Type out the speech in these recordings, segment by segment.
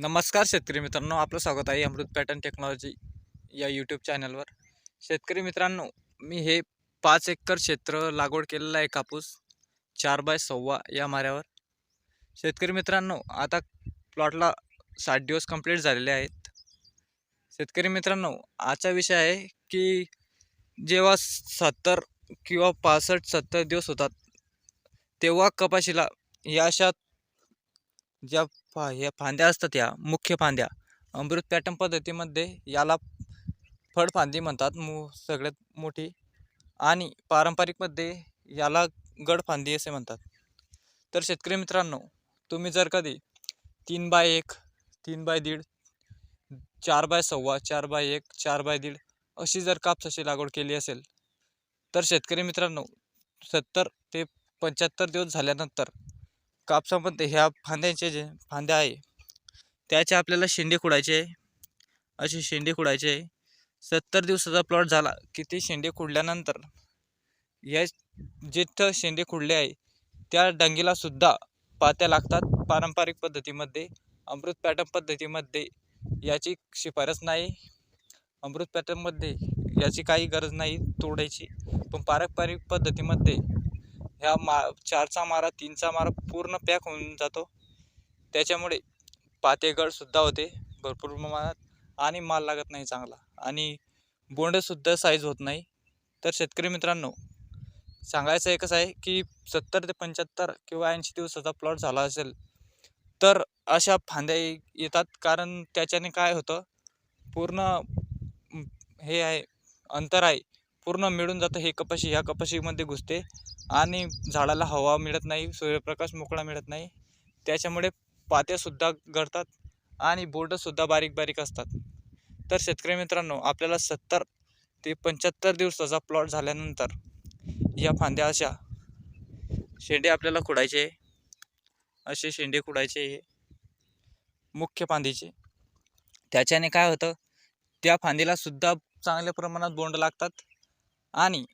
नमस्कार शेतकरी मित्रांनो आपलं स्वागत आहे अमृत पॅटर्न टेक्नॉलॉजी या यूट्यूब चॅनलवर शेतकरी मित्रांनो मी हे पाच एकर क्षेत्र लागवड केलेलं आहे कापूस चार बाय सव्वा या माऱ्यावर. शेतकरी मित्रांनो आता प्लॉटला साठ दिवस कंप्लीट झालेले आहेत. शेतकरी मित्रांनो आजचा विषय आहे की जेव्हा सत्तर किंवा पासष्ट सत्तर दिवस होतात तेव्हा कपाशीला या अशा ज्या फा ह्या फांद्या असतात या मुख्य फांद्या अमृत पॅटर्न पद्धतीमध्ये याला फळफांदी म्हणतात. मो सगळ्यात मोठी आणि पारंपरिकमध्ये याला गडफांदी असे म्हणतात. तर शेतकरी मित्रांनो तुम्ही जर कधी तीन बाय एक तीन बाय दीड चार बाय सव्वा चार बाय एक चार बाय दीड अशी जर कापसाची लागवड केली असेल तर शेतकरी मित्रांनो सत्तर ते पंच्याहत्तर दिवस झाल्यानंतर कापसामध्ये ह्या फांद्यांचे जे फांद्या आहे त्याचे आपल्याला शेंडे खुडायचे आहे. असे शेंडे खुडायचे आहे. सत्तर दिवसाचा प्लॉट झाला की ते शेंडे खुडल्यानंतर या जिथं शेंडे खुडले आहे त्या डंगीलासुद्धा पात्या लागतात. पारंपरिक पद्धतीमध्ये अमृत पॅटर्न पद्धतीमध्ये याची शिफारस नाही. अमृत पॅटर्नमध्ये याची काही गरज नाही तोडायची. पण पारंपरिक पद्धतीमध्ये ह्या मा चारचा मारा तीनचा मारा पूर्ण पॅक होऊन जातो. त्याच्यामुळे पातेगडसुद्धा होते भरपूर प्रमाणात आणि माल लागत नाही चांगला. आणि बोंडसुद्धा साईज होत नाही. तर शेतकरी मित्रांनो सांगायचं एकच आहे की सत्तर ते पंच्याहत्तर किंवा ऐंशी दिवसाचा प्लॉट झाला असेल तर अशा फांद्या येतात. कारण त्याच्याने काय होतं पूर्ण हे आहे अंतर आहे. पूर्ण मिळून जातं हे कपाशी ह्या कपाशीमध्ये घुसते आणि झाडाला हवा मिळत नाही सूर्यप्रकाश मोकळा मिळत नाही. त्याच्यामुळे पात्यासुद्धा गळतात आणि बोर्डसुद्धा बारीक बारीक असतात. तर शेतकरी मित्रांनो आपल्याला सत्तर ते पंच्याहत्तर दिवसाचा प्लॉट झाल्यानंतर या फांद्या अशा शेंडे आपल्याला खुडायचे. असे शेंडे खुडायचे हे मुख्य फांदीचे. त्याच्याने काय होतं त्या फांदीला सुद्धा चांगल्या प्रमाणात बोंड लागतात. आणि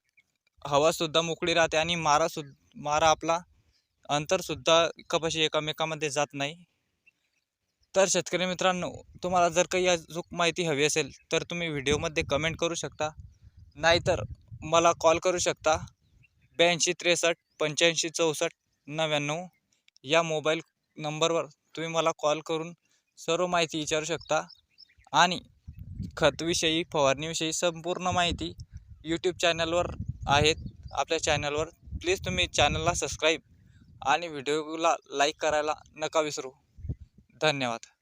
हवासुद्धा मोकळी राहते आणि मारा मारा आपला अंतरसुद्धा कपाशी एकामेकामध्ये जात नाही. तर शेतकरी मित्रांनो तुम्हाला जर काही अचूक माहिती हवी असेल तर तुम्ही व्हिडिओमध्ये कमेंट करू शकता. नाहीतर मला कॉल करू शकता. ब्याऐंशी त्रेसष्ट पंच्याऐंशी चौसष्ट नव्याण्णव या मोबाईल नंबरवर तुम्ही मला कॉल करून सर्व माहिती विचारू शकता. आणि खतविषयी फवारणीविषयी संपूर्ण माहिती यूट्यूब चॅनलवर आहेत. आपल्या चॅनलवर प्लीज तुम्ही चॅनलला सबस्क्राईब आणि व्हिडिओला लाईक करायला नका विसरू. धन्यवाद.